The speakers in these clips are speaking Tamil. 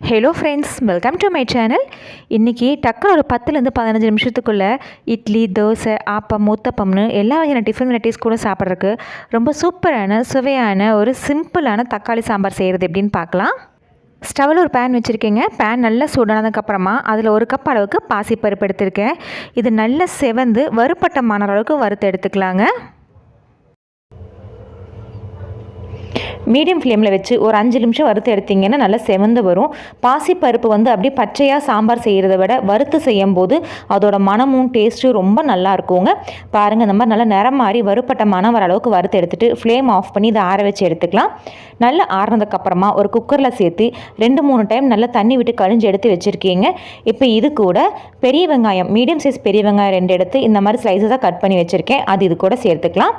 Hello friends welcome to my channel இன்றைக்கி டக்குனு ஒரு பத்துலேருந்து பதினஞ்சு நிமிஷத்துக்குள்ளே இட்லி தோசை ஆப்பம் ஊத்தப்பம்னு எல்லா வகையான டிஃபன் வெரைட்டிஸ் கூட சாப்பிட்றதுக்கு ரொம்ப சூப்பரான சுவையான ஒரு சிம்பிளான தக்காளி சாம்பார் செய்கிறது எப்படின்னு பார்க்கலாம். ஸ்டவ்வில் ஒரு பேன் வச்சுருக்கேங்க. பேன் நல்லா சூடானதுக்கப்புறமா அதில் ஒரு கப் அளவுக்கு பாசிப்பருப்பு எடுத்திருக்கேன். இது நல்லா செவந்து வறுப்பட்டமான அளவுக்கு வறுத்து எடுத்துக்கலாங்க. மீடியம் ஃப்ளேமில் வச்சு ஒரு அஞ்சு நிமிஷம் வறுத்து எடுத்திங்கன்னா நல்லா செவந்து வரும். பாசிப்பருப்பு வந்து அப்படியே பச்சையாக சாம்பார் செய்கிறத விட வறுத்து செய்யும் போது அதோட மனமும் டேஸ்ட்டும் ரொம்ப நல்லா இருக்குங்க. பாருங்கள் இந்த மாதிரி நல்லா நிறம் மாறி வறுப்பட்ட மனம் வர அளவுக்கு வறுத்து எடுத்துகிட்டு ஃப்ளேம் ஆஃப் பண்ணி இதை ஆற வச்சு எடுத்துக்கலாம். நல்லா ஆறுனதுக்கப்புறமா ஒரு குக்கரில் சேர்த்து ரெண்டு மூணு டைம் நல்லா தண்ணி விட்டு கழிஞ்சு எடுத்து வச்சுருக்கீங்க. இப்போ இது கூட பெரிய வெங்காயம் மீடியம் சைஸ் பெரிய வெங்காயம் ரெண்டு எடுத்து இந்த மாதிரி ஸ்லைஸஸாக கட் பண்ணி வச்சுருக்கேன். அது இது கூட சேர்த்துக்கலாம்.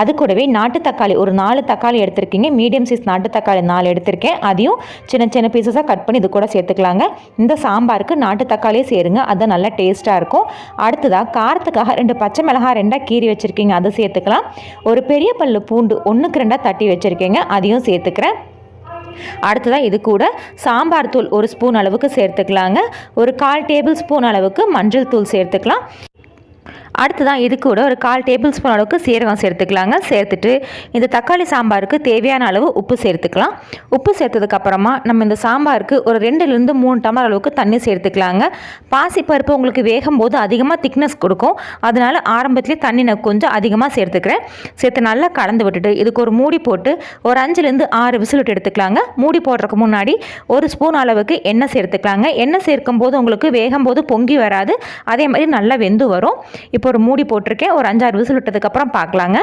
அது கூடவே நாட்டு தக்காளி ஒரு நாலு தக்காளி எடுத்திருக்கீங்க. மீடியம் சைஸ் நாட்டு தக்காளி நாலு எடுத்திருக்கேன். அதையும் சின்ன சின்ன பீசஸாக கட் பண்ணி இது கூட சேர்த்துக்கலாங்க. இந்த சாம்பாருக்கு நாட்டு தக்காளியே சேருங்க. அது நல்லா டேஸ்ட்டாக இருக்கும். அடுத்ததாக காரத்துக்காக ரெண்டு பச்சை மிளகாய் ரெண்டாக கீறி வச்சுருக்கீங்க. அதை சேர்த்துக்கலாம். ஒரு பெரிய பல்லு பூண்டு ஒன்றுக்கு ரெண்டாக தட்டி வச்சுருக்கீங்க. அதையும் சேர்த்துக்கிறேன். அடுத்ததாக இது கூட சாம்பார் தூள் ஒரு ஸ்பூன் அளவுக்கு சேர்த்துக்கலாங்க. ஒரு கால் டேபிள் ஸ்பூன் அளவுக்கு மஞ்சள் தூள் சேர்த்துக்கலாம். அடுத்ததான் இது கூட ஒரு கால் டேபிள் ஸ்பூன் அளவுக்கு சீரகம் சேர்த்துக்கலாங்க. சேர்த்துட்டு இந்த தக்காளி சாம்பாருக்கு தேவையான அளவு உப்பு சேர்த்துக்கலாம். உப்பு சேர்த்ததுக்கப்புறமா நம்ம இந்த சாம்பாருக்கு ஒரு ரெண்டுலேருந்து மூணு டம்ளர் அளவுக்கு தண்ணி சேர்த்துக்கலாங்க. பாசிப்பருப்பு உங்களுக்கு வேகும் போது அதிகமாக திக்னஸ் கொடுக்கும். அதனால் ஆரம்பத்துலேயே தண்ணி நான் கொஞ்சம் அதிகமாக சேர்த்துக்கிறேன். சேர்த்து நல்லா கலந்து விட்டுட்டு இதுக்கு ஒரு மூடி போட்டு ஒரு அஞ்சுலேருந்து ஆறு விசில் விட்டு எடுத்துக்கலாங்க. மூடி போடுறதுக்கு முன்னாடி ஒரு ஸ்பூன் அளவுக்கு எண்ணெய் சேர்த்துக்கலாங்க. எண்ணெய் சேர்க்கும் போது உங்களுக்கு வேகும் போது பொங்கி வராது. அதே மாதிரி நல்லா வெந்து வரும். இப்போ ஒரு மூடி போட்டிருக்கேன். ஒரு அஞ்சாறு விசில் விட்டதுக்கப்புறம் பார்க்கலாங்க.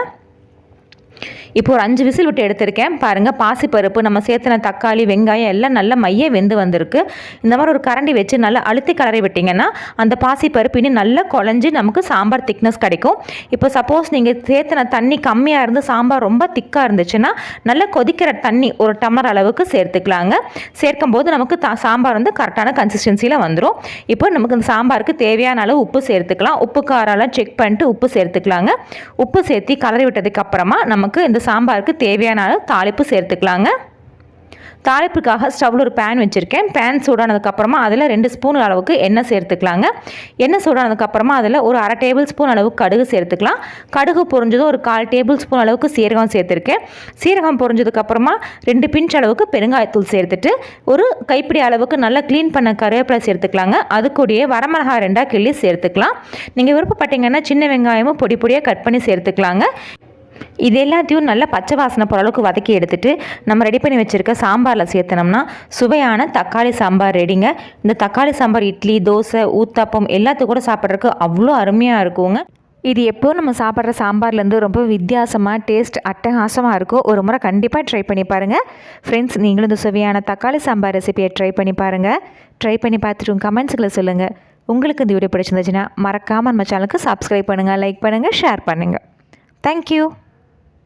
இப்போ ஒரு அஞ்சு விசில் விட்டு எடுத்திருக்கேன். பாருங்கள் பாசிப்பருப்பு நம்ம சேர்த்துன தக்காளி வெங்காயம் எல்லாம் நல்லா மைய வெந்து வந்திருக்கு. இந்த மாதிரி ஒரு கரண்டி வச்சு நல்லா அழுத்தி கலரை விட்டிங்கன்னா அந்த பாசிப்பருப்பு இன்னும் நல்லா குழஞ்சி நமக்கு சாம்பார் திக்னஸ் கிடைக்கும். இப்போ சப்போஸ் நீங்கள் சேர்த்துன தண்ணி கம்மியாக இருந்து சாம்பார் ரொம்ப திக்காக இருந்துச்சுன்னா நல்லா கொதிக்கிற தண்ணி ஒரு டம்ளர் அளவுக்கு சேர்த்துக்கலாங்க. சேர்க்கும் போது நமக்கு த சாம்பார் வந்து கரெக்டான கன்சிஸ்டன்சியில் வந்துடும் இப்போ நமக்கு இந்த சாம்பாருக்கு தேவையான அளவு உப்பு சேர்த்துக்கலாம். உப்பு காரெல்லாம் செக் பண்ணிட்டு உப்பு சேர்த்துக்கலாங்க. உப்பு சேர்த்து கலரி விட்டதுக்கு அப்புறமா நமக்கு இந்த சாம்பாருக்கு தேவையான அளவு தாளிப்பு சேர்த்துக்கலாங்க. தாளிப்புக்காக ஸ்டவ்வில் ஒரு பேன் வச்சுருக்கேன். பேன் சூடானதுக்கப்புறமா அதில் ரெண்டு ஸ்பூன் அளவுக்கு எண்ணெய் சேர்த்துக்கலாங்க. எண்ணெய் சூடானதுக்கப்புறமா அதில் ஒரு அரை டேபிள் ஸ்பூன் அளவுக்கு கடுகு சேர்த்துக்கலாம். கடுகு பொறிஞ்சதும் ஒரு கால் டேபிள் ஸ்பூன் அளவுக்கு சீரகம் சேர்த்துருக்கேன். சீரகம் பொறிஞ்சதுக்கப்புறமா ரெண்டு பிஞ்ச் அளவுக்கு பெருங்காயத்தூள் சேர்த்துட்டு ஒரு கைப்பிடி அளவுக்கு நல்லா க்ளீன் பண்ண கருவேப்பிலை சேர்த்துக்கலாங்க. அது கூடயே வரமிளகாய் ரெண்டாக கிள்ளி சேர்த்துக்கலாம். நீங்கள் விருப்பப்பட்டீங்கன்னா சின்ன வெங்காயமும் பொடி பொடியாக கட் பண்ணி சேர்த்துக்கலாங்க. இது எல்லாத்தையும் நல்லா பச்சை வாசனை போகிற அளவுக்கு வதக்கி எடுத்துகிட்டு நம்ம ரெடி பண்ணி வச்சுருக்க சாம்பாரில் சேர்த்தனோம்னா சுவையான தக்காளி சாம்பார் ரெடிங்க இந்த தக்காளி சாம்பார் இட்லி தோசை ஊத்தாப்பம் எல்லாத்துக்கும் கூட சாப்பிட்றதுக்கு அவ்வளோ அருமையாக இருக்குங்க. இது எப்போ நம்ம சாப்பிட்ற சாம்பார்லேருந்து ரொம்ப வித்தியாசமாக டேஸ்ட் அட்டகாசமாக இருக்கும் ஒரு முறை கண்டிப்பாக ட்ரை பண்ணி பாருங்கள் ஃப்ரெண்ட்ஸ் நீங்களும் இந்த சுவையான தக்காளி சாம்பார் ரெசிபியை ட்ரை பண்ணி பாருங்கள் ட்ரை பண்ணி பார்த்துட்டு கமெண்ட்ஸுகளை சொல்லுங்கள் உங்களுக்கு இந்த வீடியோ பிடிச்சிருந்துச்சுன்னா மறக்காமல் நம்ம சேனலுக்கு சப்ஸ்கிரைப் பண்ணுங்கள் லைக் பண்ணுங்கள் ஷேர் பண்ணுங்கள் தேங்க்யூ